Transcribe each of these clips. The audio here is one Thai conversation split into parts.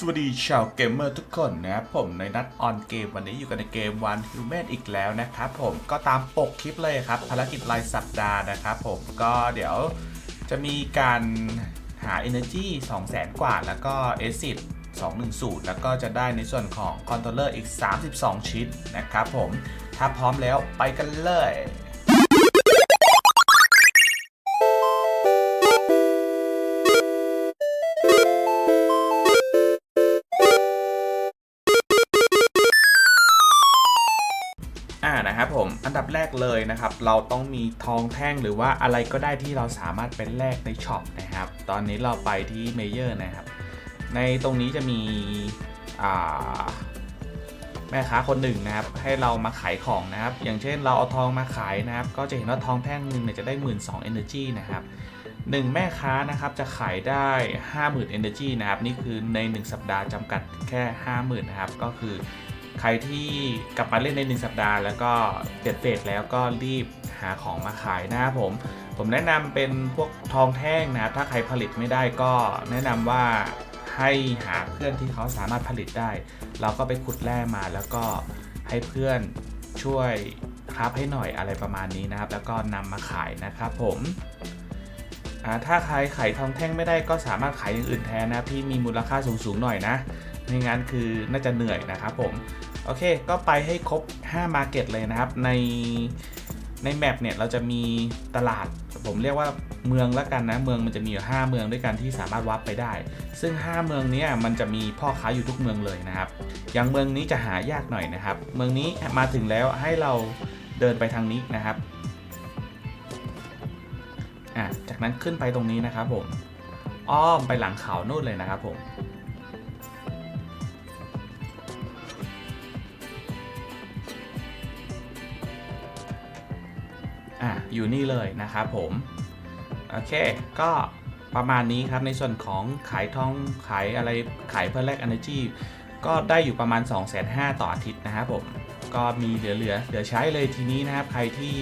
สวัสดีชาวเกมเมอร์ทุกคนนะครับผมในนัดออนเกมวันนี้อยู่กันในเกม One Human อีกแล้วนะครับผมก็ตามปกคลิปเลยครับ ภารกิจรายสัปดาห์นะครับผมก็เดี๋ยวจะมีการหา Energy 200,000 กว่า แล้วก็ Acid 210 แล้วก็จะได้ในส่วนของคอนโทรลเลอร์อีก 32 ชิ้นนะครับผม ถ้าพร้อมแล้วไปกันเลย แรกเลยนะครับ เราต้องมีทองแท่งหรือว่าอะไรก็ได้ที่เราสามารถเป็นแลกในช็อปนะครับ ตอนนี้เราไปที่เมเยอร์นะครับ ในตรงนี้จะมีแม่ค้าคนหนึ่งนะครับ ให้เรามาขายของนะครับ อย่างเช่นเราเอาทองมาขายนะครับ ก็จะเห็นว่าทองแท่งหนึ่งเนี่ยจะได้ 1 2 0 0 0 energy นะครับหนึ่งแม่ค้านะครับจะขายได้ 50,000 energy นะครับ นี่คือใน 1 สัปดาห์จำกัดแค่ 50,000 นะครับ ก็คือ ใครที่กลับมาเล่นใน1สัปดาห์ แล้วก็เจ็ดเฟสแล้วก็รีบหาของมาขายนะครับผม ผมแนะนำเป็นพวกทองแท่งนะครับ ถ้าใครผลิตไม่ได้ก็แนะนำว่าให้หาเพื่อนที่เขาสามารถผลิตได้ เราก็ไปขุดแร่มาแล้วก็ให้เพื่อนช่วยคราฟให้หน่อยอะไรประมาณนี้นะครับ แล้วก็นำมาขายนะครับผม ถ้าใครขายทองแท่งไม่ได้ก็สามารถขายอย่างอื่นแทนนะที่มีมูลค่าสูงๆหน่อยนะไม่งั้นคือน่าจะเหนื่อยนะครับผม โอเค ก็ไปให้ครบ 5 Market เลยนะครับ ในในแมปเนี่ย เราจะมีตลาด ผมเรียกว่าเมืองล้วกันนะ เมืองมันจะมีอยู่ 5 เมืองด้วยกันที่สามารถวับไปได้ ซึ่ง 5 เมืองนี้มันจะมีพ่อค้าอยู่ทุกเมืองเลยนะครับ อย่างเมืองนี้จะหายากหน่อยนะครับ เมืองนี้มาถึงแล้วให้เราเดินไปทางนี้นะครับ อะจากนั้นขึ้นไปตรงนี้นะครับผม อ้อมไปหลังเขาโน่นเลยนะครับผม อะอยู่นี่เลยนะครับผม โอเค ก็ประมาณนี้ครับในส่วนของขายทองขายอะไรขายเพื่อแลก energy ก็ได้อยู่ประมาณ 2 5 0 0 0ต่ออาทิตย์นะครับผม ก็มีเหลือเหลือเหลือใช้เลยทีนี้นะครับ ใครที่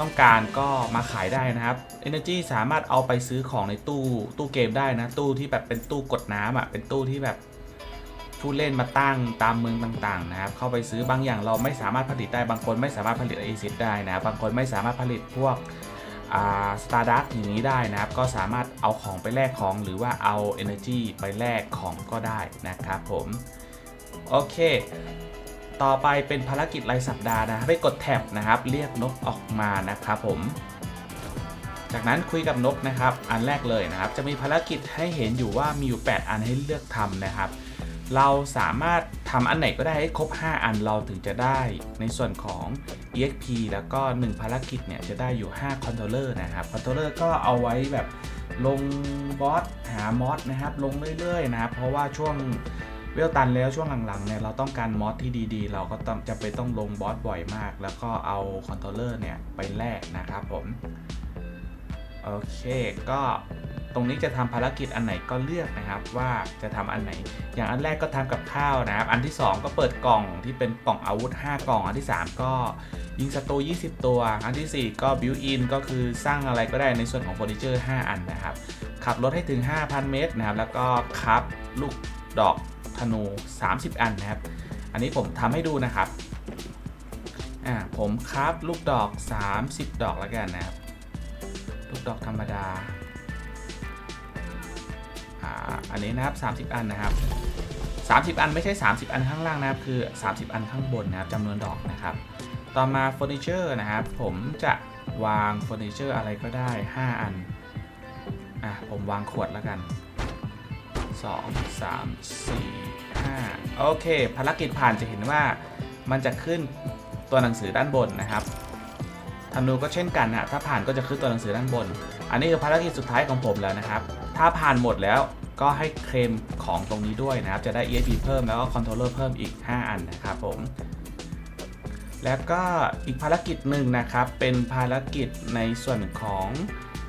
ต้องการก็มาขายได้นะครับ Energy สามารถเอาไปซื้อของในตู้ตู้เกมได้นะ ตู้ที่แบบเป็นตู้กดน้ำอะเป็นตู้ที่แบบผู้เล่นมาตั้งตามเมืองต่างๆนะครับ เข้าไปซื้อบางอย่างเราไม่สามารถผลิตได้บางคนไม่สามารถผลิต a อซิได้นะบางคนไม่สามารถผลิตพวกสตาร์ดักอย่างนี้ได้นะครับ ก็สามารถเอาของไปแลกของหรือว่าเอา Energy ไปแลกของก็ได้นะครับผม โอเค ต่อไปเป็นภารกิจรายสัปดาห์นะไปกดแท็บนะครับ เรียกนกออกมานะครับผม จากนั้นคุยกับนกนะครับ อันแรกเลยนะครับ จะมีภารกิจให้เห็นอยู่ว่ามีอยู่ 8 อันให้เลือกทำนะครับ เราสามารถทำอันไหนก็ได้ให้ครบ 5 อันเราถึงจะได้ในส่วนของ EXP แล้วก็ 1 ภารกิจเนี่ยจะได้อยู่5คอนโทรเลอร์นะครับคอนโทรเลอร์ก็เอาไว้แบบลงบอสหามอสนะครับ ลงเรื่อยๆนะครับ เพราะว่าช่วง เวลตันแล้วช่วงหลังๆเนี่ยเราต้องการมอสที่ดีๆ เราก็จะไปต้องลงบอสบ่อยมาก แล้วก็เอาคอนโทรลเลอร์เนี่ยไปแลกนะครับผม โอเคก็ตรงนี้จะทำภารกิจอันไหนก็เลือกนะครับว่าจะทำอันไหน อย่างอันแรกก็ทำกับข้าวนะครับ อันที่ 2 ก็เปิดกล่องที่เป็นกล่องอาวุธ 5 กล่อง อันที่ 3 ก็ยิงศัตรู20 ตัว อันทีสี่ 4 ก็บิวอินก็คือสร้างอะไรก็ได้ในส่วนของเฟอร์นิเจอร์ 5 อันนะครับ ขับรถให้ถึง 5,000 เมตรนะครับ แล้วก็คับลูกดอก ธนู 30 อันนะครับ อันนี้ผมทำให้ดูนะครับอ่าผมคับลูกดอก 30 ดอกแล้วกันนะครับ ลูกดอกธรรมดาอ่าอันนี้นะครับ 30 อันนะครับ 30 อันไม่ใช่ 30 อันข้างล่างนะครับ คือ 30 อันข้างบนนะครับจำนวนดอกนะครับ ต่อมาเฟอร์นิเจอร์นะครับ ผมจะวางเฟอร์นิเจอร์อะไรก็ได้ 5 อัน อะ ผมวางขวดแล้วกัน 2 3 4 5โอเค ภารกิจผ่านจะเห็นว่ามันจะขึ้นตัวหนังสือด้านบนนะครับธนูก็เช่นกันนะถ้าผ่านก็จะขึ้นตัวหนังสือด้านบน อันนี้คือภารกิจสุดท้ายของผมแล้วนะครับ ถ้าผ่านหมดแล้วก็ให้เคลมของตรงนี้ด้วยนะครับ จะได้ ESP เพิ่มแล้วก็คอนโทรลเลอร์เพิ่มอีก 5 อันนะครับผม แล้วก็อีกภารกิจหนึ่งนะครับ เป็นภารกิจในส่วนของ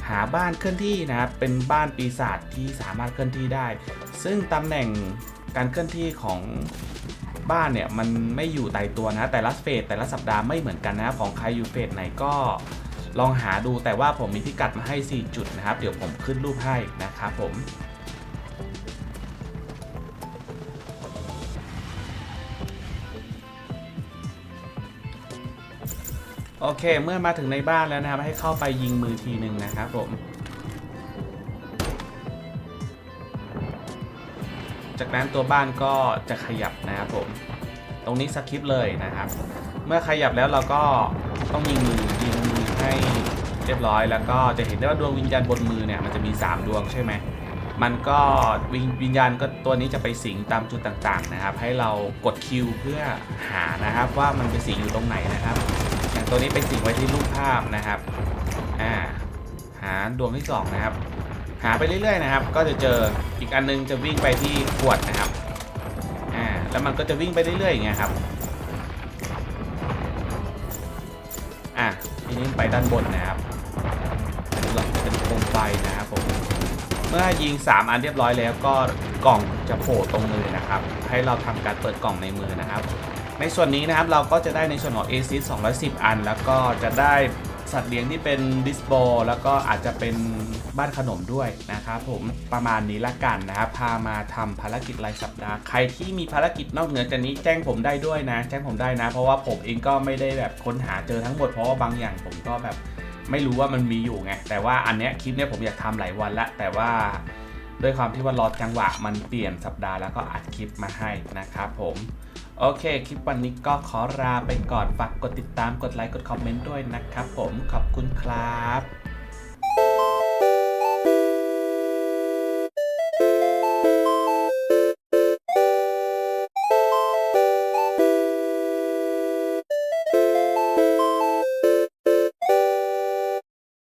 หาบ้านเคลื่อนที่นะครับ เป็นบ้านปีศาจที่สามารถเคลื่อนที่ได้ ซึ่งตำแหน่ง การเคลื่อนที่ของบ้านเนี่ยมันไม่อยู่ตายตัวนะแต่ละเฟสแต่ละสัปดาห์ไม่เหมือนกันนะของใครอยู่เฟสไหนก็ลองหาดูแต่ว่าผมมีพิกัดมาให้ 4 จุดนะครับ เดี๋ยวผมขึ้นรูปให้นะครับผมโอเค เมื่อมาถึงในบ้านแล้วนะครับ ให้เข้าไปยิงมือทีหนึ่งนะครับผม จากนั้นตัวบ้านก็จะขยับนะครับผม ตรงนี้สคริปเลยนะครับ เมื่อขยับแล้วเราก็ต้องยิงมือยิงมือให้เรียบร้อย แล้วก็จะเห็นได้ว่าดวงวิญญาณบนมือเนี่ยมันจะมี 3 ดวงใช่ไหมมันก็วิญวญญาณก็ตัวนี้จะไปสิงตามจุดต่างๆนะครับ ให้เรากดคิวเพื่อหานะครับว่ามันไปสิงอยู่ตรงไหนนะครับ อย่างตัวนี้ไปสิงไว้ที่รูปภาพนะครับอ่าหาดวงที่สองนะครับ หาไปเรื่อยๆนะครับ ก็จะเจออีกอันนึงจะวิ่งไปที่ขวดนะครับอ่าแล้วมันก็จะวิ่งไปเรื่อยๆอย่างเงี้ยครับอะทีนี้ไปด้านบนนะครับเป็นหลอดเป็นโคมไฟนะครับผมเมื่อยิง 3 อันเรียบร้อยแล้วก็กล่องจะโผล่ตรงมือนะครับ ให้เราทำการเปิดกล่องในมือนะครับ ในส่วนนี้นะครับเราก็จะได้ในส่วนของ a c 210 อัน แล้วก็จะได้ สัตว์เลี้ยงที่เป็นดิสโบแล้วก็อาจจะเป็นบ้านขนมด้วยนะครับผมประมาณนี้ละกันนะครับพามาทำภารกิจรายสัปดาห์ใครที่มีภารกิจนอกเหนือจากนี้แจ้งผมได้ด้วยนะ แจ้งผมได้นะ เพราะว่าผมเองก็ไม่ได้แบบค้นหาเจอทั้งหมดเพราะว่าบางอย่างผมก็แบบไม่รู้ว่ามันมีอยู่ไง แต่ว่าอันเนี้ยคลิปเนี้ยผมอยากทำหลายวันละ แต่ว่าด้วยความที่ว่ารอจังหวะมันเปลี่ยนสัปดาห์แล้วก็อัดคลิปมาให้นะครับผม โอเค คลิปวันนี้ก็ขอลาไปก่อน ฝากกดติดตาม กดไลค์ กดคอมเมนต์ด้วยนะครับผม ขอบคุณครับ